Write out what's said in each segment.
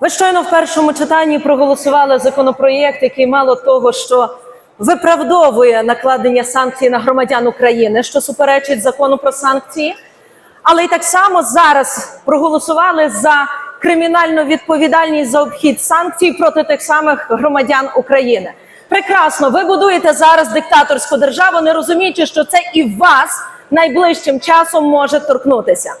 Ви щойно в першому читанні проголосували законопроєкт, який мало того, що виправдовує накладення санкцій на громадян України, що суперечить закону про санкції, але й так само зараз проголосували за кримінальну відповідальність за обхід санкцій проти тих самих громадян України. Прекрасно, ви будуєте зараз диктаторську державу, не розуміючи, що це і вас найближчим часом може торкнутися.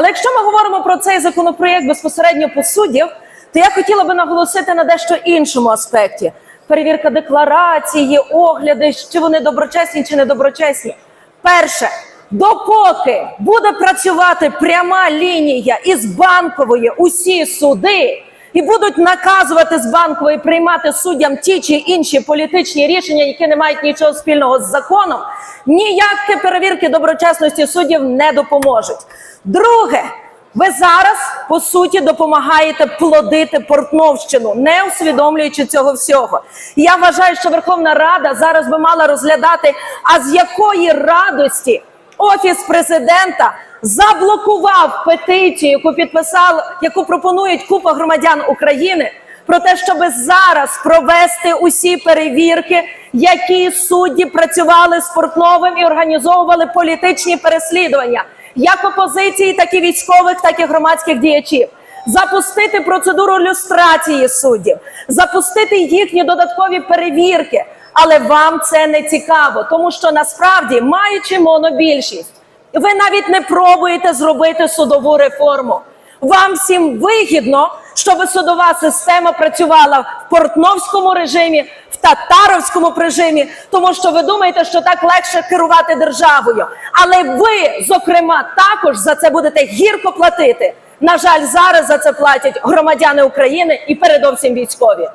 Але якщо ми говоримо про цей законопроєкт безпосередньо по суддів, то я хотіла би наголосити на дещо іншому аспекті: перевірка декларації, огляди, чи вони доброчесні чи недоброчесні. Перше, допоки буде працювати пряма лінія із банкової усі суди. І будуть наказувати з банкової приймати суддям ті чи інші політичні рішення, які не мають нічого спільного з законом. Ніякі перевірки доброчесності суддів не допоможуть. Друге, ви зараз по суті допомагаєте плодити портновщину, не усвідомлюючи цього всього. Я вважаю, що Верховна Рада зараз би мала розглядати, а з якої радості офіс президента заблокував петицію, яку підписав, яку пропонують купа громадян України. Про те, щоб зараз провести усі перевірки, які судді працювали з Портновим і організовували політичні переслідування, як опозиції, так і військових, так і громадських діячів, запустити процедуру люстрації суддів, запустити їхні додаткові перевірки. Але вам це не цікаво, тому що насправді, маючи монобільшість, ви навіть не пробуєте зробити судову реформу. Вам всім вигідно, щоб судова система працювала в портновському режимі, в татаровському режимі, тому що ви думаєте, що так легше керувати державою. Але ви, зокрема, також за це будете гірко платити. На жаль, зараз за це платять громадяни України і передовсім військові.